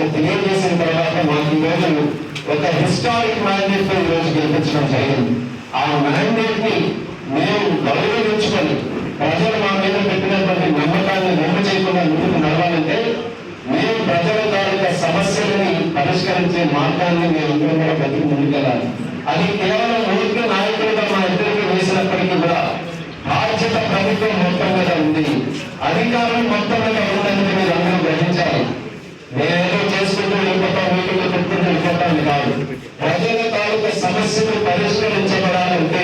మీకు తెలియజేసిన తర్వాత మాకు ఈరోజు ఒక హిస్టారిక్ మ్యాండేట్తో ఈరోజు గెలిపించడం జరిగింది. ఆ మ్యాండేట్ని మేము గౌరవించుకొని ప్రజలు మా మీద పెట్టినటువంటి నమ్మకాన్ని నిల్వ చేయకుండా ముందుకు నడవాలంటే మేము ప్రజల తాలూకా సమస్యలని పరిష్కరించే మార్గాన్ని మేము అందరం కూడా ప్రతి ముందుకెళ్ళాలి. అది కేవలం ఊరికి నాయకులుగా మా ఇద్దరికి వేసినప్పటికీ కూడా బాధ్యత ప్రభుత్వం మొత్తం మీద ఉంది. అధికారం మొత్తం మీద సమస్యలు పరిష్కరించబడాలంటే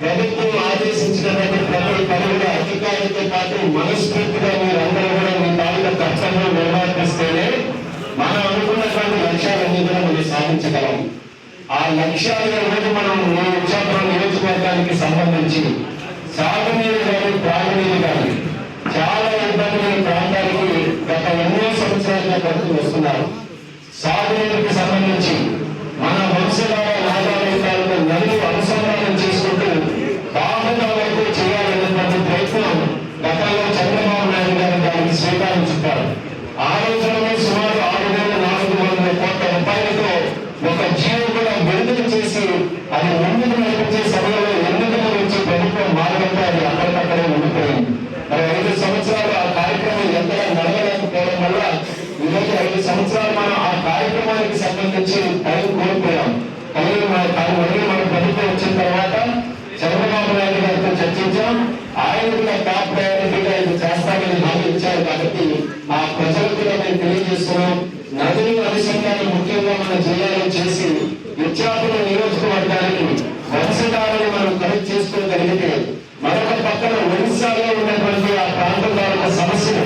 ప్రభుత్వం ఆదేశించినటువంటి ప్రతి పనులు అధికారులతో పాటు మనస్ఫూర్తిగా మీరు అందరూ కూడా మీ తాలూకా కర్తవ్యం నిర్వర్తిస్తేనే మనం అనుకున్నటువంటి లక్ష్యాలన్నీ కూడా మనం సాధించగలం. ఆ లక్ష్యాలు రోజు మనం మీ ఉచ్చాపురం నియోజకవర్గానికి సంబంధించి సాగునీరు కానీ త్రాగునీరు కానీ చాలా ఇబ్బందులు ఈ ప్రాంతానికి గత ఎన్నో సంవత్సరాలుగా పడుతూ వస్తున్నారు. సాగునీరుకి సంబంధించి నుంచి అది ఎందుకు నడిపించే సమయంలో ఎందుకు నుంచి ప్రభుత్వం మారినట్టు అది అక్కడికక్కడే ఉండిపోయింది. మరి ఐదు సంవత్సరాలు ఆ కార్యక్రమం ఎంతగా నడవలేకపోవడం వల్ల ఈరోజు ఐదు సంవత్సరాలు మనం ఆ కార్యక్రమానికి సంబంధించి టైం కోల్పోయాం. కానీ మన కానీ మళ్ళీ మన ప్రభుత్వం వచ్చిన తర్వాత చంద్రబాబు నాయుడు గారితో చర్చించాం. ఆయన కూడా టాప్ ప్రయారిటీగా ఇది చేస్తామని హామీ ఇచ్చారు కాబట్టి ఆ ప్రజలకు కూడా మేము తెలియజేస్తున్నాం. నదులు అనుసంధానం ముఖ్యంగా మన జిల్లాలో చేసి ఇచ్చాపురం నియోజకవర్గానికి మత్స్యదారులు మనం కనెక్ట్ చేసుకోగలిగితే మరొక పక్కన ఒడిశాలో ఉన్నటువంటి ఆ ప్రాంతం యొక్క సమస్యలు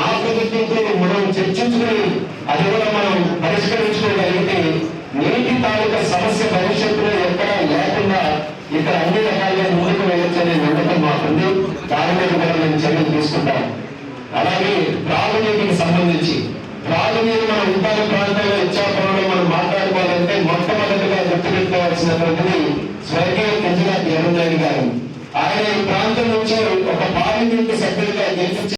ఆకృతితో మనం చర్చించుకుని అది కూడా మనం పరిష్కరించుకోగలిగితే నీటి తాలూకా సమస్య భవిష్యత్తులో ఎక్కడా లేకుండా ఇక్కడ అన్ని రకాలుగా ముందుకు వెళ్ళొచ్చనే నమ్మకం మాకుంది. దాని మీద కూడా మేము చర్యలు తీసుకుంటాం. అలాగే త్రాగునీటికి సంబంధించి త్రాగునీరు మన ఉపాధి ప్రాంతాల్లో ఇచ్చాపురంలో కెంజనాథ్ ఎర్రనాయుడు గారు. ఆయన ఈ ప్రాంతం నుంచి ఒక పార్లమెంట్ సభ్యులుగా గెలిపించి